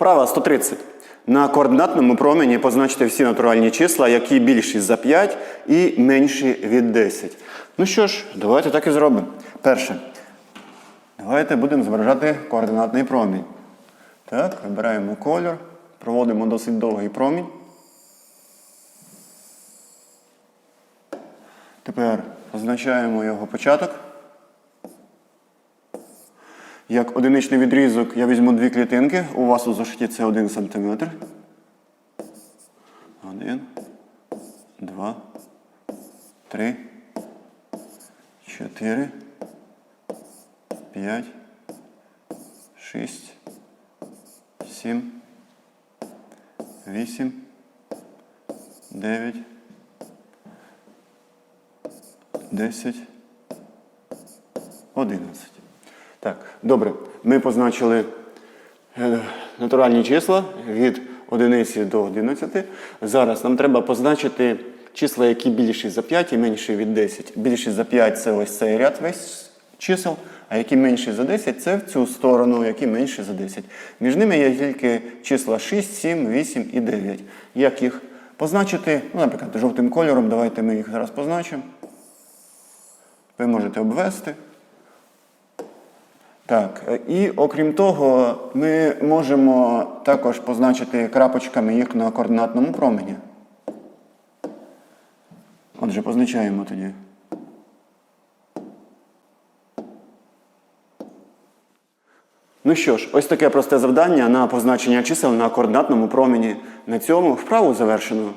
Вправа 130. На координатному промені позначте всі натуральні числа, які більші за 5 і менші від 10. Ну що ж, давайте так і зробимо. Перше. Давайте будемо зображати координатний промінь. Так, вибираємо кольор, проводимо досить довгий промінь. Тепер позначаємо його початок. Як одиничний відрізок я візьму дві клітинки. У вас у зошиті це 1 см. Один, два, три, чотири, п'ять, шість, сім, вісім, дев'ять, десять, одинадцять. Так, добре. Ми позначили е, натуральні числа від одиниці до 11. Зараз нам треба позначити числа, які більші за 5 і менші від 10. Більші за 5 це ось цей ряд весь чисел, а які менші за 10 це в цю сторону, які менші за 10. Між ними є тільки числа 6, 7, 8 і 9. Як їх позначити? Ну, наприклад, жовтим кольором. Давайте ми їх зараз позначимо. Ви можете обвести. Так, е, і окрім того, ми можемо також позначити крапочками їх на координатному промені. Отже, позначаємо тоді. Ну що ж, ось таке просте завдання на позначення чисел на координатному промені. На цьому вправу завершено.